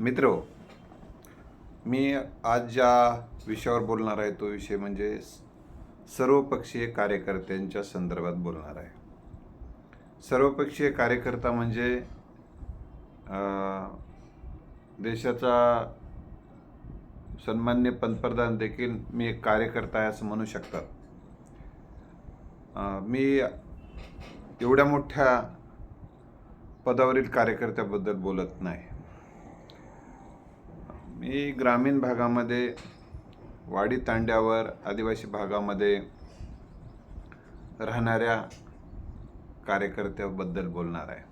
मित्र मी आज ज्या विषयावर बोलणार आहे तो विषय म्हणजे सर्वपक्षीय कार्यकर्त्यांच्या संदर्भात बोलणार आहे. सर्वपक्षीय कार्यकर्ता म्हणजे देशाचा सन्मान्य पंतप्रधान देखील मी एक कार्यकर्ता आहे असं म्हणू शकतात. मी एवढ्या मोठ्या पदावरील कार्यकर्त्याबद्दल बोलत नाही. मी ग्रामीण भागामध्ये वाडी तांड्यावर आदिवासी भागामध्ये राहणाऱ्या कार्यकर्त्याबद्दल बोलणार आहे.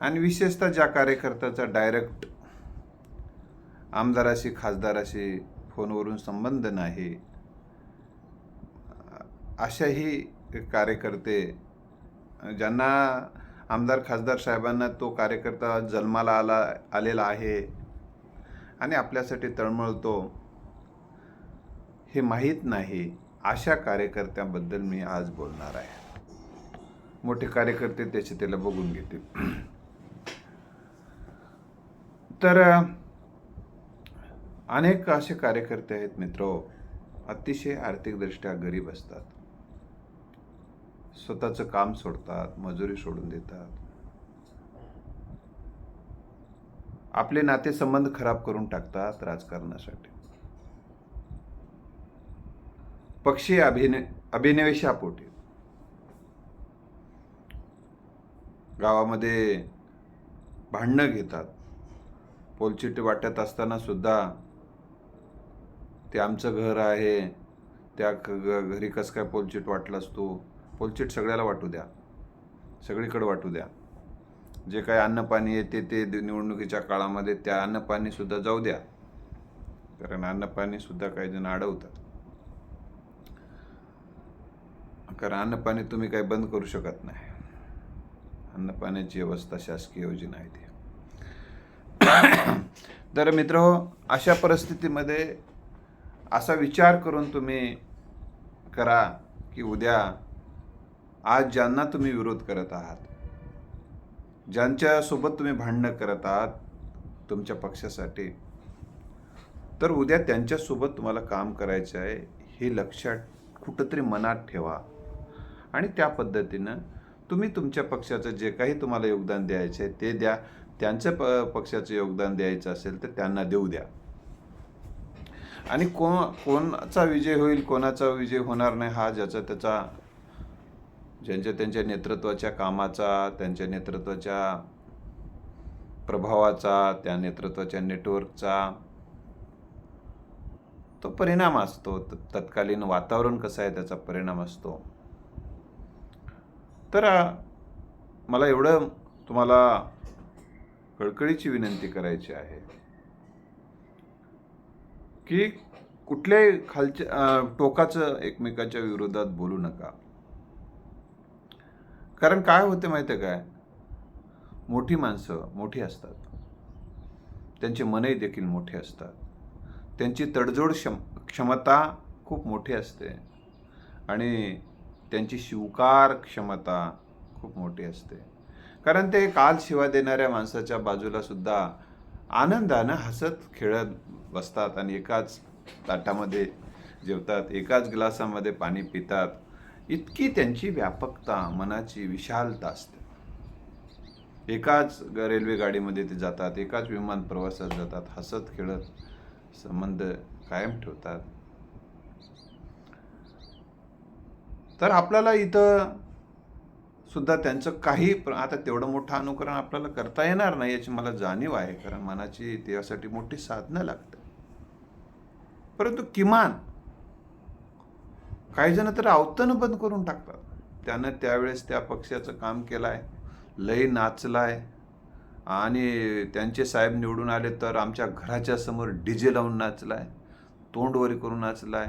आणि विशेषतः ज्या कार्यकर्त्याचा डायरेक्ट आमदाराशी खासदाराशी फोनवरून संबंध नाही अशाही कार्यकर्ते ज्यांना आमदार खासदार साहेबांना तो कार्यकर्ता जन्माला आला आलेला आहे आणि आपल्यासाठी तळमळतो. हे माहीत नाही. अशा कार्यकर्त्याबद्दल मी आज बोलणार आहे. मोठे कार्यकर्ते त्याचे त्याला बघून घेतील. तर अनेक असे कार्यकर्ते आहेत मित्र. अतिशय आर्थिकदृष्ट्या गरीब असतात. स्वतःचं काम सोडतात मजुरी सोडून देतात. आपले नातेसंबंध खराब करून टाकतात राजकारणासाठी. पक्षी अभिने अभिनिवेशापोटी गावामध्ये भांडणं घेतात. पोलचिट वाटत असताना सुद्धा ते आमचं घर आहे. त्या घरी कसं काय पोलचिट वाटलास तू पोलचिट सगळ्याला वाटू द्या. सगळीकडे वाटू द्या. जे काही अन्नपाणी येते ते निवडणुकीच्या काळामध्ये त्या अन्नपाणीसुद्धा जाऊ द्या. कारण अन्नपाणीसुद्धा काही जण अडवतात. कारण अन्नपाणी तुम्ही काही बंद करू शकत नाही. अन्नपाण्याची व्यवस्था शासकीय योजना आहे ती. तर मित्र अशा परिस्थितीमध्ये असा विचार करून तुम्ही करा की उद्या आज ज्यांना तुम्ही विरोध करत आहात ज्यांच्यासोबत तुम्ही भांडणं करत आहात तुमच्या पक्षासाठी तर उद्या त्यांच्यासोबत तुम्हाला काम करायचं आहे हे लक्षात कुठंतरी मनात ठेवा. आणि त्या पद्धतीनं तुम्ही तुमच्या पक्षाचं जे काही तुम्हाला योगदान द्यायचं आहे ते द्या. त्यांचं प पक्षाचं योगदान द्यायचं असेल तर त्यांना देऊ द्या. आणि को कोणाचा विजय होईल कोणाचा विजय होणार नाही हा ज्याचा त्याचा ज्यांच्या त्यांच्या नेतृत्वाच्या कामाचा त्यांच्या नेतृत्वाच्या प्रभावाचा त्या नेतृत्वाच्या नेटवर्कचा तो परिणाम असतो. तत्कालीन वातावरण कसं आहे त्याचा परिणाम असतो. तर मला एवढं तुम्हाला कळकळीची विनंती करायची आहे की कुठल्याही खालच्या टोकाचं एकमेकाच्या विरोधात बोलू नका. कारण काय होते माहिती आहे काय? मोठी माणसं मोठी असतात. त्यांचे मनही देखील मोठे असतात. त्यांची तडजोड क्षम क्षमता खूप मोठी असते. आणि त्यांची स्वीकार क्षमता खूप मोठी असते. कारण ते काल शिवा देणाऱ्या माणसाच्या बाजूला सुद्धा आनंदानं हसत खेळत बसतात आणि एकाच ताटामध्ये जेवतात एकाच ग्लासामध्ये पाणी पितात. इतकी त्यांची व्यापकता मनाची विशालता असते. एकाच रेल्वे गाडीमध्ये ते जातात एकाच विमान प्रवासात जातात हसत खेळत संबंध कायम ठेवतात. तर आपल्याला इथं सुद्धा त्यांचं काही आता तेवढं मोठं अनुकरण आपल्याला करता येणार नाही याची मला जाणीव आहे. कारण मनाची त्यासाठी मोठी साधनं लागते परंतु किमान काही जण तर अवतन बंद करून टाकतात. त्यानं त्यावेळेस त्या पक्षाचं काम केलं आहे लई नाचलाय. आणि त्यांचे साहेब निवडून आले तर आमच्या घराच्या समोर डीजे लावून नाचलाय तोंडवरी करून नाचलाय.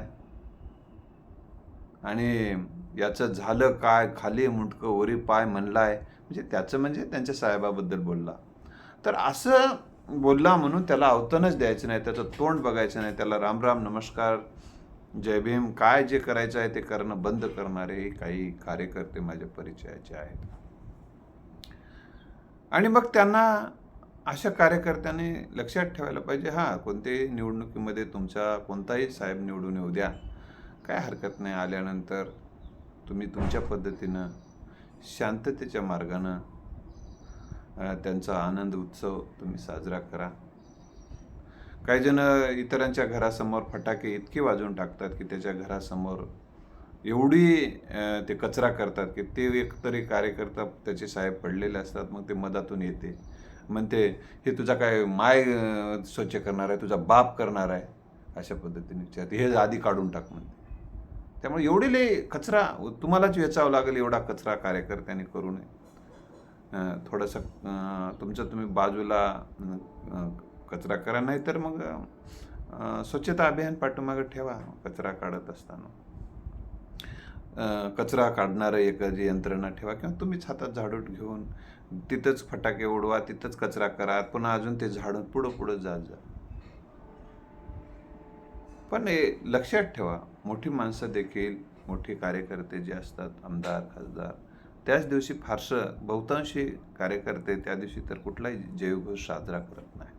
आणि याचं झालं काय खाली मुंडकं वरी पाय म्हणलाय म्हणजे त्याचं म्हणजे त्यांच्या साहेबाबद्दल बोलला. तर असं बोलला म्हणून त्याला अवतनच द्यायचं नाही त्याचं तोंड बघायचं नाही त्याला राम राम नमस्कार जय भीम काय जे करायचं आहे ते करणं बंद करणारे काही कार्यकर्ते माझ्या परिचयाचे आहेत. आणि मग त्यांना अशा कार्यकर्त्याने लक्षात ठेवायला पाहिजे हां कोणत्याही निवडणुकीमध्ये तुमचा कोणताही साहेब निवडून येऊ द्या. काय हरकत नाही आल्यानंतर तुम्ही तुमच्या पद्धतीनं शांततेच्या मार्गानं त्यांचा आनंद उत्सव तुम्ही साजरा करा. काही जण इतरांच्या घरासमोर फटाके इतके वाजवून टाकतात की त्याच्या घरासमोर एवढी ते कचरा करतात की ते एकतरी कार्यकर्ता त्याचे साहेब पडलेले असतात मग ते मधातून येते. म्हणते हे तुझा काय माय स्वच्छ करणार आहे तुझा बाप करणार आहे? अशा पद्धतीने विचारते. हे आधी काढून टाक म्हणते. त्यामुळे एवढे लय कचरा तुम्हालाच वेचावं लागेल एवढा कचरा कार्यकर्त्यांनी करू नये. थोडंसं तुमचं तुम्ही बाजूला कचरा करा नाही तर मग स्वच्छता अभियान पाठीमागं ठेवा कचरा काढत असताना. कचरा काढणारं एखादी यंत्रणा ठेवा किंवा तुम्हीच हातात झाडून घेऊन तिथंच फटाके उडवा तिथंच कचरा करा पुन्हा अजून ते झाडून पुढं पुढं जात जा. पण हे लक्षात ठेवा मोठी माणसं देखील मोठे कार्यकर्ते जे असतात आमदार खासदार त्याच दिवशी फारसं बहुतांशी कार्यकर्ते त्या दिवशी तर कुठलाही जयघोष साजरा करत नाही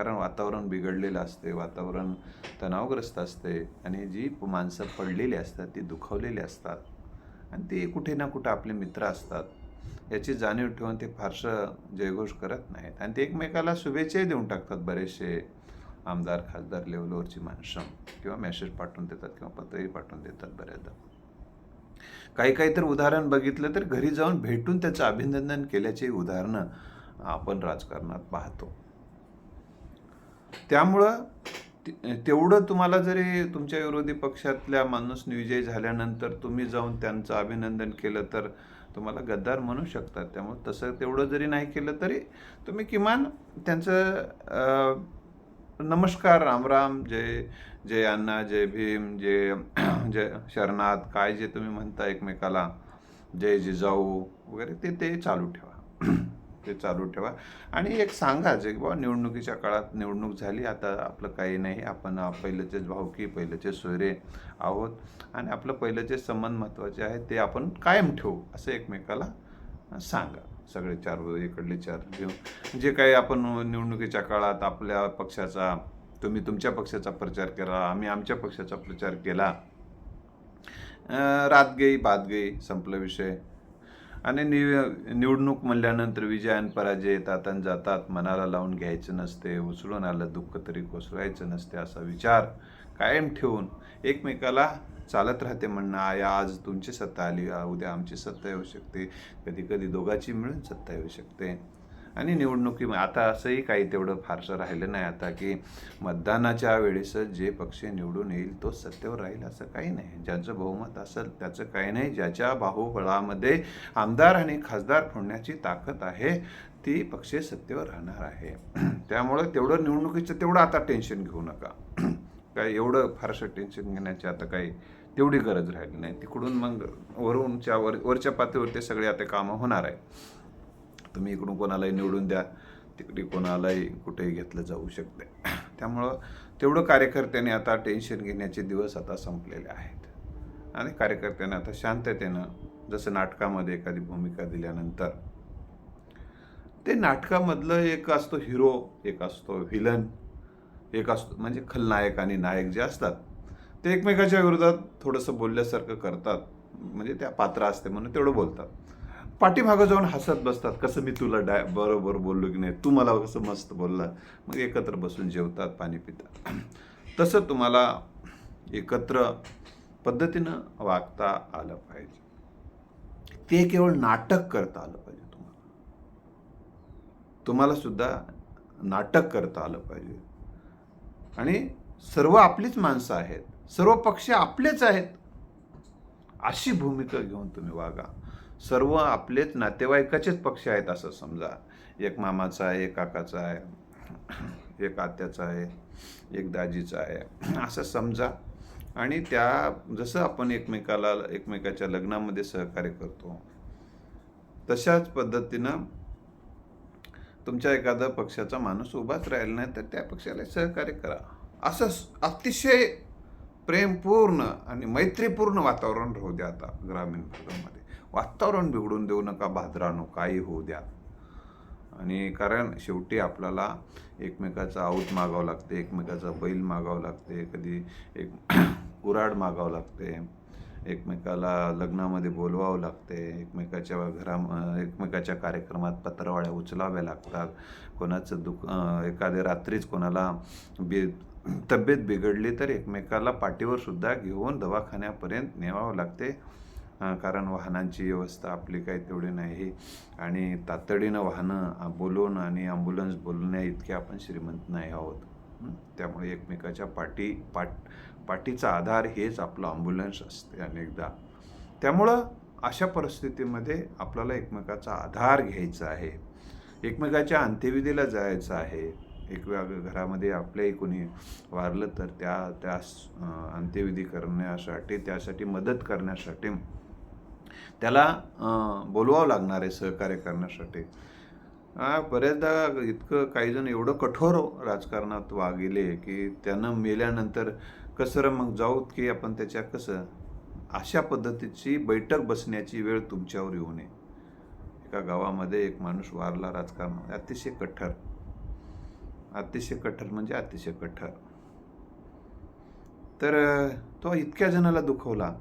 कारण वातावरण बिघडलेलं असते वातावरण तणावग्रस्त असते आणि जी माणसं पडलेली असतात ती दुखावलेली असतात आणि ते कुठे ना कुठे आपले मित्र असतात. याची जाणीव ठेवून ते फारसं जयघोष करत नाहीत आणि ते एकमेकाला शुभेच्छाही देऊन टाकतात बरेचसे आमदार खासदार लेवलवरची माणसं किंवा मेसेज पाठवून देतात किंवा पत्रही पाठवून देतात बऱ्याचदा. काही काही तर उदाहरण बघितलं तर घरी जाऊन भेटून त्याचं अभिनंदन केल्याची उदाहरणं आपण राजकारणात पाहतो. त्यामुळं तेवढं तुम्हाला जरी तुमच्या विरोधी पक्षातल्या माणूस विजय झाल्यानंतर तुम्ही जाऊन त्यांचं अभिनंदन केलं तर तुम्हाला गद्दार म्हणू शकतात. त्यामुळे तसं तेवढं जरी नाही केलं तरी तुम्ही किमान त्यांचं नमस्कार रामराम जय जय अण्णा जय भीम जय जय शरणात काय जे तुम्ही म्हणता एकमेकाला जय जिजाऊ वगैरे ते ते चालू ठेवा. ते चालू ठेवा. आणि एक सांगा जे बाबा निवडणुकीच्या काळात निवडणूक झाली आता आपलं काही नाही. आपण पहिल्याचेच भाऊकी पहिल्याचे सोयरे आहोत. आणि आपलं पहिल्याचे संबंध महत्त्वाचे आहे ते आपण कायम ठेवू असं एकमेकाला सांगा. सगळे चार इकडले चार घेऊन. जे काही आपण निवडणुकीच्या काळात आपल्या पक्षाचा तुम्ही तुमच्या पक्षाचा प्रचार केला आम्ही आमच्या पक्षाचा प्रचार केला. रात गई बात गई संपला विषय. आणि निव निवडणूक म्हणल्यानंतर विजय आणि पराजय येतात आणि जातात. मनाला लावून घ्यायचं नसते उचलून आलं दुःख तरी कोसळायचं नसते असा विचार कायम ठेवून एकमेकाला चालत राहते म्हणणं आया आज तुमची सत्ता आली उद्या आमची सत्ता येऊ शकते. कधी कधी दोघाची मिळून सत्ता येऊ शकते. आणि निवडणुकी आता असंही काही तेवढं फारसं राहिलं नाही आता की मतदानाच्या वेळेस जे पक्ष निवडून येईल तो सत्तेवर राहील असं काही नाही. ज्याचं बहुमत असेल त्याचं काही नाही. ज्याच्या बाहुबळामध्ये आमदार आणि खासदार फोडण्याची ताकद आहे ती पक्ष सत्तेवर राहणार आहे. त्यामुळं तेवढं निवडणुकीचं तेवढं आता टेन्शन घेऊ नका. काय एवढं फारसं टेन्शन घेण्याची आता काही तेवढी गरज राहिली नाही. तिकडून मग वरूनच्या वर वरच्या पातळीवर ते सगळे आता कामं होणार आहे तुम्ही इकडून कोणालाही निवडून द्या तिकडे कोणालाही कुठेही घेतलं जाऊ शकते. त्यामुळं तेवढं कार्यकर्त्यांनी आता टेन्शन घेण्याचे दिवस आता संपलेले आहेत. आणि कार्यकर्त्यांनी आता शांततेनं जसं नाटकामध्ये एखादी भूमिका दिल्यानंतर ते नाटकामधलं एक असतो हिरो एक असतो व्हिलन एक असतो म्हणजे खलनायक आणि नायक जे असतात ते एकमेकाच्या विरोधात थोडंसं बोलल्यासारखं करतात. म्हणजे त्या पात्र असते म्हणून तेवढं बोलतात. पाठीमागं जाऊन हसत बसतात. कसं मी तुला डाय बरोबर बोललो की नाही? तू मला कसं मस्त बोलला? मग एकत्र बसून जेवतात पाणी पितात. तसं तुम्हाला एकत्र पद्धतीनं वागता आलं पाहिजे. ते केवळ नाटक करता आलं पाहिजे तुम्हाला. तुम्हाला सुद्धा नाटक करता आलं पाहिजे. आणि सर्व आपलीच माणसं आहेत. सर्व पक्ष आपलेच आहेत. अशी भूमिका घेऊन तुम्ही वागा. सर्व आपलेच नातेवाईकाचेच पक्ष आहेत असं समजा. एक मामाचा आहे एक काकाचा आहे एक आत्याचा आहे एक दाजीचा आहे. असं समजा. आणि त्या जसं आपण एकमेकाला एकमेकाच्या लग्नामध्ये सहकार्य करतो तशाच पद्धतीनं तुमच्या एखादा पक्षाचा माणूस उभाच राहिला नाही तर त्या पक्षाला सहकार्य करा. असं अतिशय प्रेमपूर्ण आणि मैत्रीपूर्ण वातावरण राहू द्या आता ग्रामीण भागामध्ये. वातावरण बिघडून देऊ नका भाद्रानो काही होऊ द्या. आणि कारण शेवटी आपल्याला एकमेकाचं आऊत मागावं लागते एकमेकाचा बैल मागावं लागते कधी एक कुराड मागावं लागते एकमेकाला लग्नामध्ये बोलवावं लागते एकमेकाच्या घरा एकमेकाच्या कार्यक्रमात पत्रवाळ्या उचलाव्या लागतात. कोणाचं दुख एखाद्या रात्रीच कोणाला बे तब्येत बिघडली तर एकमेकाला पाठीवर सुद्धा घेऊन दवाखान्यापर्यंत नेवावं लागते. कारण वाहनांची व्यवस्था आपली काही तेवढी नाही. आणि तातडीनं वाहनं अं, बोलवून आणि ॲम्ब्युलन्स बोलवण्या इतके आपण श्रीमंत नाही आहोत. त्यामुळे एकमेकाच्या पाठी पाठ पाठीचा आधार हेच आपलं ॲम्ब्युलन्स असते अनेकदा. त्यामुळं अशा परिस्थितीमध्ये आपल्याला एकमेकाचा आधार घ्यायचा आहे. एकमेकाच्या अंत्यविधीला जायचं आहे. एक घरामध्ये आपल्याही कोणी वारलं तर त्या त्या अंत्यविधी करण्यासाठी त्यासाठी मदत करण्यासाठी त्याला बोलवावं लागणार आहे सहकार्य करण्यासाठी. बऱ्याचदा इतकं काही जण एवढं कठोर राजकारणात वागेले की त्यानं मेल्यानंतर कसं मग जाऊत की आपण त्याच्या कसं? अशा पद्धतीची बैठक बसण्याची वेळ तुमच्यावर येऊ नये. एका गावामध्ये एक माणूस वारला राजकारणामध्ये अतिशय कठोर. अतिशय कठोर म्हणजे अतिशय कठोर. तर तो इतक्या जणाला दुखवला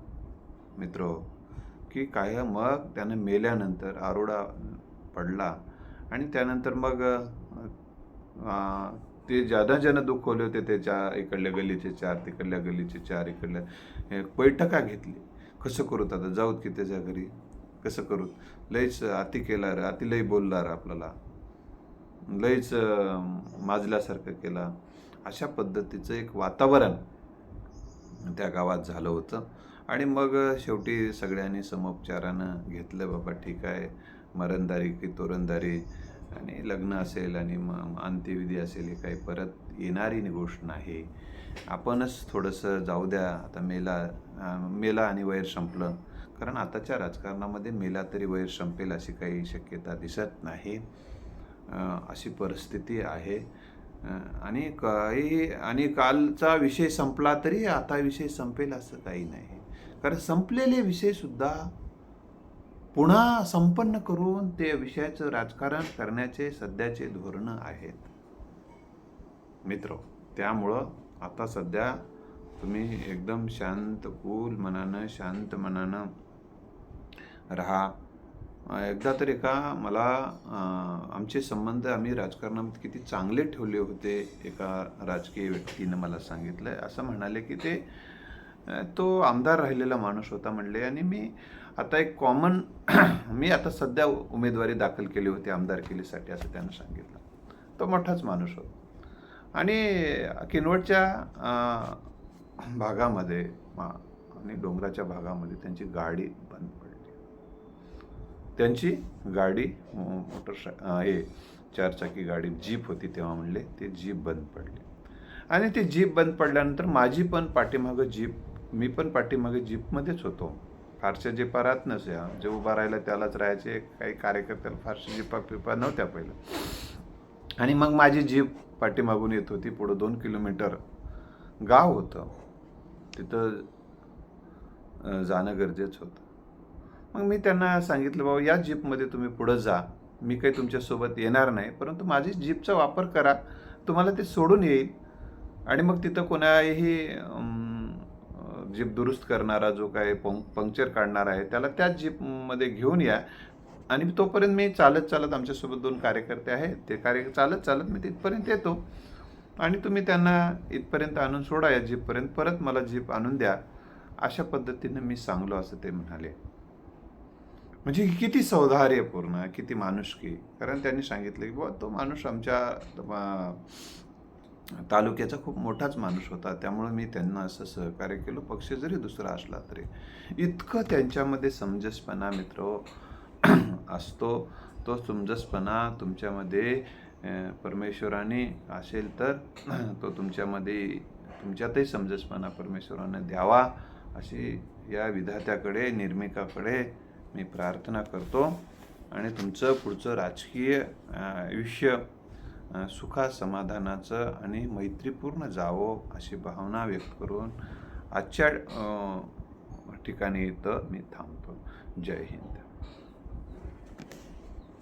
मित्र. की काय मग त्यानं मेल्यानंतर आरोडा पडला. आणि त्यानंतर मग ते ज्यादा ज्यानं दुखवले होते त्याच्या इकडल्या गल्लीचे चार तिकडल्या गल्लीचे चार इकडल्या हे बैठका घेतली. कसं करूत आता? जाऊत की त्याच्या घरी? कसं करूत लईच अति केला रे अति लई बोलला रे आपल्याला लईच माजल्यासारखं केला. अशा पद्धतीचं एक वातावरण त्या गावात झालं होतं. आणि मग शेवटी सगळ्यांनी समोपचारानं घेतलं बाबा ठीक आहे मरणदारी की तोरणदारी आणि लग्न असेल आणि मग अंत्यविधी असेल हे काही परत येणारी गोष्ट नाही. आपणच थोडंसं जाऊ द्या आता मेला मेला आणि वैर संपलं. कारण आताच्या राजकारणामध्ये मेला तरी वैर संपेल अशी काही शक्यता दिसत नाही. अशी परिस्थिती आहे. आणि काही आणि कालचा विषय संपला तरी आता विषय संपेल असं काही नाही. कारण संपलेले विषयसुद्धा पुन्हा संपन्न करून ते विषयाचं राजकारण करण्याचे सध्याचे धोरणं आहेत. मित्र त्यामुळं आता सध्या तुम्ही एकदम शांत कूल मनानं शांत मनानं राहा. एकदा तर एका मला आमचे संबंध आम्ही राजकारणामध्ये किती चांगले ठेवले होते एका राजकीय व्यक्तीनं मला सांगितलं असं म्हणाले की ते तो आमदार राहिलेला माणूस होता म्हणले. आणि मी आता एक कॉमन मी आता सध्या उमेदवारी दाखल केली होती आमदारकीसाठी असं त्यानं सांगितलं. तो मोठाच माणूस होता. आणि किनवटच्या भागामध्ये आणि डोंगराच्या भागामध्ये त्यांची गाडी बंद पडली. त्यांची गाडी मोटरसाय हे चारचाकी गाडी जीप होती तेव्हा म्हणले ते जीप बंद पडली. आणि ती जीप बंद पडल्यानंतर माझी पण पाठीमागं जीप मी पण पाठीमागे जीपमध्येच होतो. फारशा जिपा राहत नसे जे उभा राहिला त्यालाच राहायचे काही कार्यकर्त्याला फारशा जिपा पिपा नव्हत्या पहिलं. आणि मग माझी जीप पाठीमागून येत होती. पुढं दोन किलोमीटर गाव होतं. तिथं जाणं गरजेचं होतं. मग मी त्यांना सांगितलं बाबा या जीपमध्ये तुम्ही पुढं जा. मी काही तुमच्यासोबत येणार नाही. परंतु माझी जीपचा वापर करा. तुम्हाला ते सोडून येईल. आणि मग तिथं कोणाही जीप दुरुस्त करणारा जो काय पंक पंक्चर काढणारा आहे त्याला त्याच जीपमध्ये घेऊन या. आणि तोपर्यंत मी चालत चालत आमच्यासोबत दोन कार्यकर्ते आहेत. ते कार्य चालत चालत मी तिथपर्यंत येतो. आणि तुम्ही त्यांना इथपर्यंत आणून सोडा या जीपपर्यंत परत मला जीप आणून द्या. अशा पद्धतीनं मी सांगलो असं ते म्हणाले. म्हणजे किती सौधार्य पूर्ण किती माणुसकी. कारण त्यांनी सांगितलं की बुवा तो माणूस आमच्या तालुक्याचा खूप मोठाच माणूस होता. त्यामुळे मी त्यांना असं सहकार्य केलं. पक्ष जरी दुसरा असला तरी. इतकं त्यांच्यामध्ये समजसपणा मित्र असतो. तो समजसपणा तुमच्यामध्ये परमेश्वराने असेल तर तो तुमच्यामध्ये तुमच्यातही समजसपणा परमेश्वराने द्यावा अशी या विधात्याकडे निर्मिकाकडे मी प्रार्थना करतो. आणि तुमचं पुढचं राजकीय आयुष्य सुखा समाधानाचं आणि मैत्रीपूर्ण जावं अशी भावना व्यक्त करून आजच्या ठिकाणी इथं मी थांबतो. जय हिंद.